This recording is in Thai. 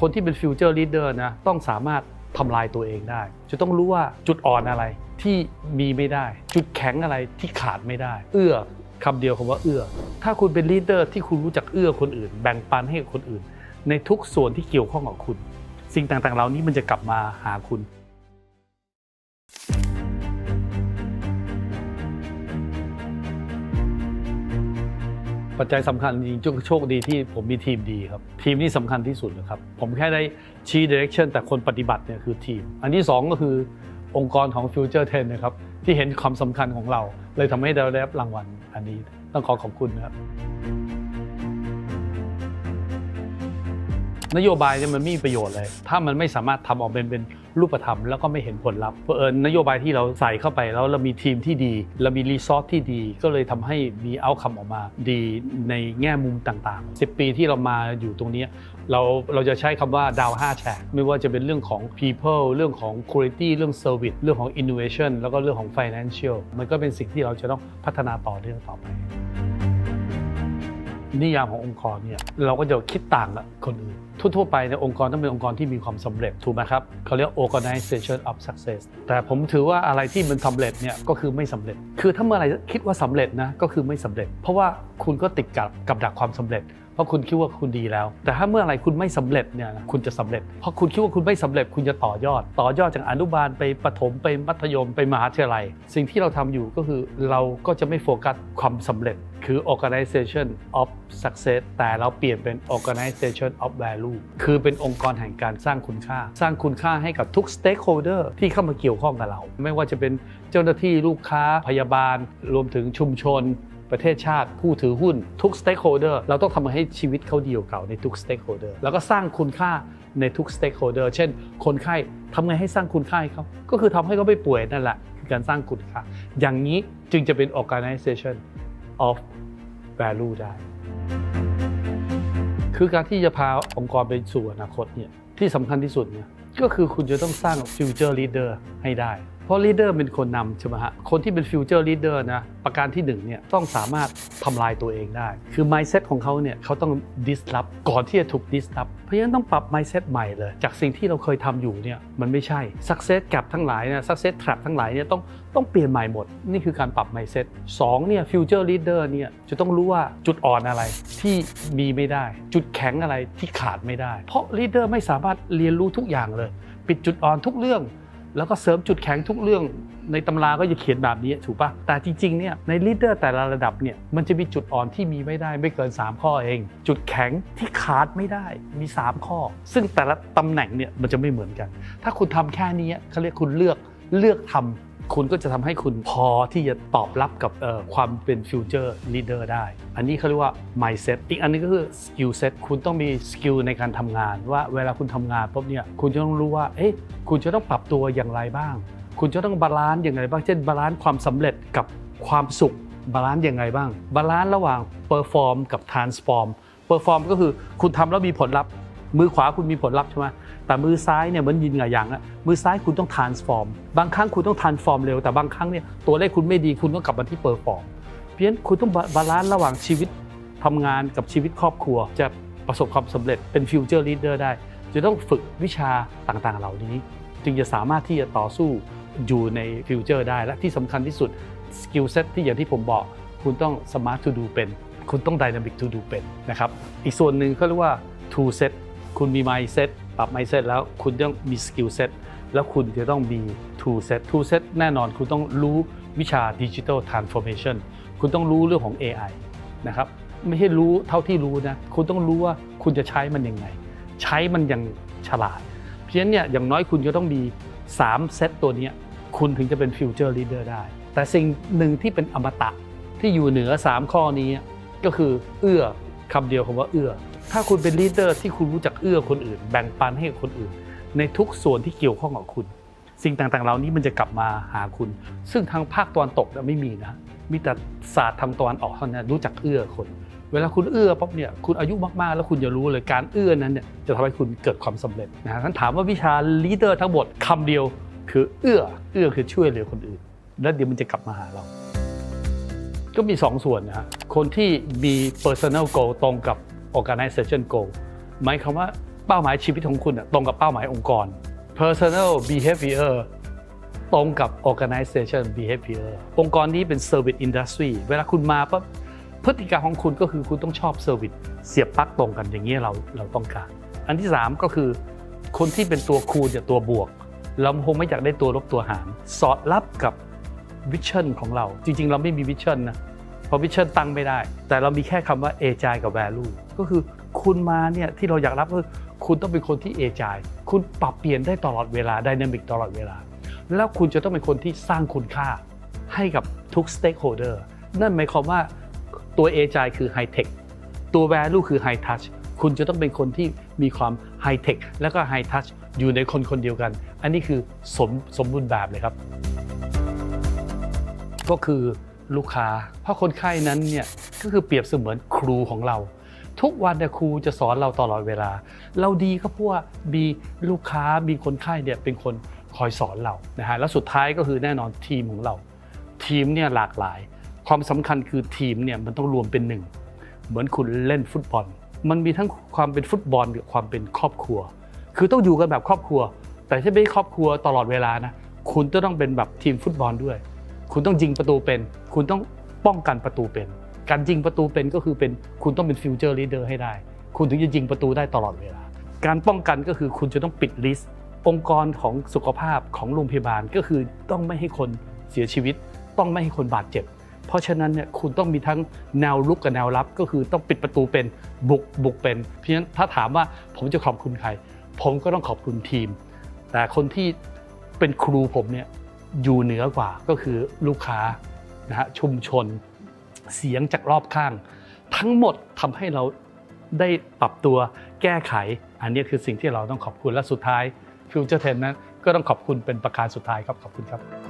คนที่เป็นฟิวเจอร์ลีดเดอร์นะต้องสามารถทำลายตัวเองได้ จะต้องรู้ว่าจุดอ่อนอะไรที่มีไม่ได้ จุดแข็งอะไรที่ขาดไม่ได้ เอื้อคำเดียวคำว่าเอื้อ ถ้าคุณเป็นลีดเดอร์ที่คุณรู้จักเอื้อคนอื่น แบ่งปันให้คนอื่น ในทุกส่วนที่เกี่ยวข้องกับคุณ สิ่งต่างๆ เหล่านี้มันจะกลับมาหาคุณ ปัจจัยสำคัญจริงโชคดีที่ผมมีทีมดีครับ ทีมนี่สำคัญที่สุดนะครับผมแค่ได้ชี้ direction แต่คนปฏิบัติเนี่ยคือทีม อันที่ 2 ก็คือองค์กรของ Future 10 นะครับ ที่เห็นความสำคัญของเรา เลยทำให้เราได้รับรางวัลอันนี้ ต้องขอขอบคุณนะครับ นโยบายเนี่ยมันไม่มีประโยชน์เลย ถ้ามันไม่สามารถทำออกเป็นเป็นรูปธรรมแล้วก็ไม่เห็นผลลัพธ์เพราะเอิญนโยบายที่เราใส่เข้าไปแล้วเรามีทีมที่ดี เรามีรีซอสที่ดี ก็เลยทำให้มีเอาคำออกมาดีในแง่มุมต่างๆ 10 ปีที่เรามาอยู่ตรงนี้เราเราจะใช้คำว่าดาว5แฉกไม่ว่าจะเป็นเรื่องของ people เรื่องของ quality เรื่อง service เรื่องของ innovation แล้วก็เรื่องของ financial มันก็เป็นสิ่งที่เราจะต้องพัฒนาต่อเนื่องต่อไป นิยามขององค์กรเนี่ยเราก็จะคิดต่างกับคนอื่น ทั่วๆไปในองค์กรต้องเป็นองค์กรที่มีความสำเร็จถูกไหมครับเขาเรียก organization of success แต่ผมถือว่าอะไรที่มันสำเร็จเนี่ยก็คือไม่สำเร็จ คือถ้าเมื่อไรคิดว่าสำเร็จนะก็คือไม่สำเร็จ เพราะว่าคุณก็ติดกับกับดักความสำเร็จ ราะคุณคิดว่าคุณดีแล้ว แต่ถ้าเมื่อไหรคุณไม่สำเร็จเนี่ยคุณจะสำเร็จ เพราะคุณคิดว่าคุณไม่สำเร็จคุณจะต่อยอด ต่อยอดจากอนุบาลไปประถมไปมัธยมไปมหาวิทยาลัย สิ่งที่เราทำอยู่ก็คือเราก็จะไม่โฟกัสความสำเร็จ คือ organization of success แต่เราเปลี่ยนเป็น organization of value คือเป็นองค์กรแห่งการสร้างคุณค่า สร้างคุณค่าให้กับทุก stakeholder ที่เข้ามาเกี่ยวข้องกับเรา ไม่ว่าจะเป็นเจ้าหน้าที่ลูกค้าพยาบาล รวมถึงชุมชน ประเทศชาติผู้ถือหุ้นทุก stakeholder เราต้องทำให้ชีวิตเขาดีกว่าเก่าในทุก stakeholder แล้วก็สร้างคุณค่าในทุก stakeholder เช่น คนไข้ทำไงให้สร้างคุณค่าให้เขาก็คือทำให้เขาไม่ป่วยนั่นแหละคือการสร้างคุณค่า อย่างนี้จึงจะเป็น organization of value ได้ คือการที่จะพาองค์กรไปสู่อนาคตเนี่ยที่สำคัญที่สุดเนี่ยก็คือคุณจะต้องสร้าง future leader ให้ได้ เพราะ leader เป็นคนนำใช่ไหมฮะ คนที่เป็น future leader นะ ประการที่หนึ่งเนี่ยต้องสามารถทำลายตัวเองได้ คือ mindset ของเขาเนี่ยเขาต้อง disrupt ก่อนที่จะถูก disrupt เพราะฉะนั้นต้องปรับ mindset ใหม่เลย จากสิ่งที่เราเคยทำอยู่เนี่ยมันไม่ใช่ success gap ทั้งหลายนี่ย success trap ทั้งหลายเนี่ยต้องต้องเปลี่ยนใหม่หมด นี่คือการปรับ mindset สองเนี่ย future leader เนี่ยจะต้องรู้ว่าจุดอ่อนอะไรที่มีไม่ได้ จุดแข็งอะไรที่ขาดไม่ได้ เพราะ leader ไม่สามารถเรียนรู้ทุกอย่างเลย ปิดจุดอ่อนทุกเรื่อง แล้วก็เสริมจุดแข็งทุกเรื่องในตำราก็จะเขียนแบบนี้ถูกปะแต่จริงๆเนี่ยในลีดเดอร์แต่ละระดับเนี่ยมันจะมีจุดอ่อนที่มีไม่ได้ไม่เกิน 3 ข้อเอง จุดแข็งที่ขาดไม่ได้มี 3 ข้อ ซึ่งแต่ละตำแหน่งเนี่ยมันจะไม่เหมือนกัน ถ้าคุณทำแค่นี้เขาเรียกคุณเลือกเลือกทำ คุณก็จะทำให้คุณพอที่จะตอบรับกับความเป็นฟิวเจอร์ลีดเดอร์ได้ อันนี้เขาเรียกว่า mindset อีกอันนึงก็คือ skill set คุณต้องมีสกิลในการทำงาน ว่าเวลาคุณทำงานปุ๊บเนี่ยคุณจะต้องรู้ว่าเอ๊ะคุณจะต้องปรับตัวอย่างไรบ้าง คุณจะต้องบาลานซ์อย่างไรบ้าง เช่นบาลานซ์ความสำเร็จกับความสุขบาลานซ์อย่างไรบ้างบาลานซ์ระหว่าง perform กับ transform perform ก็คือคุณทำแล้วมีผลลัพธ์ มือขวาคุณมีผลลัพธ์ใช่ไหมแต่มือซ้ายเนี่ยเหมือนยินกับยางอะมือซ้ายคุณต้อง transform บางครั้งคุณต้อง transform เร็วแต่บางครั้งเนี่ยตัวเลขคุณไม่ดีคุณก็กลับมาที่ perform เพราะฉะนั้นคุณต้องบาลานซ์ระหว่างชีวิตทำงานกับชีวิตครอบครัว จะประสบความสำเร็จเป็น future leader ได้ จะต้องฝึกวิชาต่างๆ เหล่านี้ จึงจะสามารถที่จะต่อสู้อยู่ในฟิวเจอร์ได้และที่สำคัญที่สุดสกิลเซ็ตที่อย่างที่ผมบอก คุณต้อง smart to do เป็น คุณต้อง dynamic to do เป็นนะครับอีกส่วนหนึ่งเขาเรียกว่า to set คุณมี mindset ปรับ mindset แล้วคุณต้องมี skill set แล้วคุณจะต้องมี to set to set แน่นอนคุณต้องรู้วิชา digital transformation คุณต้องรู้เรื่องของ AI นะครับไม่ใช่รู้เท่าที่รู้นะคุณต้องรู้ว่าคุณจะใช้มันยังไง ใช้มันอย่างฉลาด เพราะฉะนั้นเนี่ยอย่างน้อยคุณจะต้องมี 3 เซตตัวนี้คุณถึงจะเป็นฟิวเจอร์ลีดเดอร์ได้ แต่สิ่งหนึ่งที่เป็นอมตะที่อยู่เหนือ 3 ข้อนี้ก็คือเอื้อคำเดียวคำว่าเอื้อ ถ้าคุณเป็นลีดเดอร์ที่คุณรู้จักเอื้อคนอื่น แบ่งปันให้คนอื่น ในทุกส่วนที่เกี่ยวข้องกับคุณ สิ่งต่างๆ เหล่านี้มันจะกลับมาหาคุณ ซึ่งทางภาคตะวันตกไม่มีนะมีแต่ศาสตร์ทางตะวันออกเท่านั้นรู้จักเอื้อคน เวลาคุณเอื้อปั๊บเนี่ยคุณอายุมากๆ แล้วคุณจะรู้เลยการเอื้อนั้นเนี่ยจะทำให้คุณเกิดความสำเร็จนะฮะท่านถามว่าวิชาลีดเดอร์ทั้งหมดคำเดียวคือเอื้อเอื้อคือช่วยเหลือคนอื่น แล้วเดี๋ยวมันจะกลับมาหาเรา ก็มี 2 ส่วนนะฮะคนที่มี personal goal ตรงกับ organization goal หมายความว่าเป้าหมายชีวิตของคุณตรงกับเป้าหมายองค์กร personal behavior ตรงกับ organization behavior องค์กรนี้เป็น service industry เวลาคุณมาปั๊บพฤติกรรมของคุณก็คือคุณต้องชอบ service เสียบปลั๊กตรงกันอย่างนี้เราเราต้องการ อันที่ 3 ก็คือคนที่เป็นตัวคูณกับตัวบวก เราคงไม่อยากได้ตัวลบตัวหาร สอดรับกับวิชั่นของเรา จริง ๆ เราไม่มีวิชั่นนะ เพราะวิชั่นตั้งไม่ได้ แต่เรามีแค่คำว่าเอจายกับ value ก็คือคุณมาเนี่ยที่เราอยากรับก็คือคุณต้องเป็นคนที่เอจายคุณปรับเปลี่ยนได้ตลอดเวลาดินามิกตลอดเวลา แล้วคุณจะต้องเป็นคนที่สร้างคุณค่าให้กับทุก stakeholder นั่นหมายความว่าตัว a g i คือ High Tech ตัว Value คือ High Touch คุณจะต้องเป็นคนที่มีความ High Tech และก็ High Touch อยู่ในคนคนเดียวกัน อันนี้คือสมสมบูรณ์แบบเลยครับ ก็คือ ลูกค้า เพราะคนไข้นั้นเนี่ยก็คือเปรียบเสมือนครูของเรา ทุกวันเนี่ยครูจะสอนเราตลอดเวลา เราดีก็เพราะว่ามีลูกค้ามีคนไข้เนี่ยเป็นคนคอยสอนเรานะฮะแล้วสุดท้ายก็คือแน่นอนทีมของเรา ทีมเนี่ยหลากหลาย ความสำคัญคือทีมเนี่ยมันต้องรวมเป็นหนึ่งเหมือนคุณเล่นฟุตบอล มันมีทั้งความเป็นฟุตบอลกับความเป็นครอบครัว คือต้องอยู่กันแบบครอบครัว แต่ถ้าไม่ครอบครัวตลอดเวลานะคุณจะต้องเป็นแบบทีมฟุตบอลด้วย คุณต้องยิงประตูเป็น คุณต้องป้องกันประตูเป็น การยิงประตูเป็นก็คือเป็นคุณต้องเป็นฟิวเจอร์ลีดเดอร์ให้ได้ คุณถึงจะยิงประตูได้ตลอดเวลา การป้องกันก็คือคุณจะต้องปิดลิสต์องค์กรของสุขภาพของโรงพยาบาลก็คือต้องไม่ให้คนเสียชีวิต ต้องไม่ให้คนบาดเจ็บ เพราะฉะนั้นเนี่ยคุณต้องมีทั้งแนวลุกกับแนวรับ ก็คือต้องปิดประตูเป็นบุกบุกเป็น เพราะฉะนั้นถ้าถามว่าผมจะขอบคุณใคร ผมก็ต้องขอบคุณทีม แต่คนที่เป็นครูผมเนี่ย อยู่เหนือกว่าก็คือลูกค้านะฮะชุมชน เสียงจากรอบข้าง ทั้งหมดทำให้เราได้ปรับตัวแก้ไข อันนี้คือสิ่งที่เราต้องขอบคุณและสุดท้ายฟิวเจอร์เทนนั้นก็ต้องขอบคุณเป็นประการสุดท้ายครับขอบคุณครับ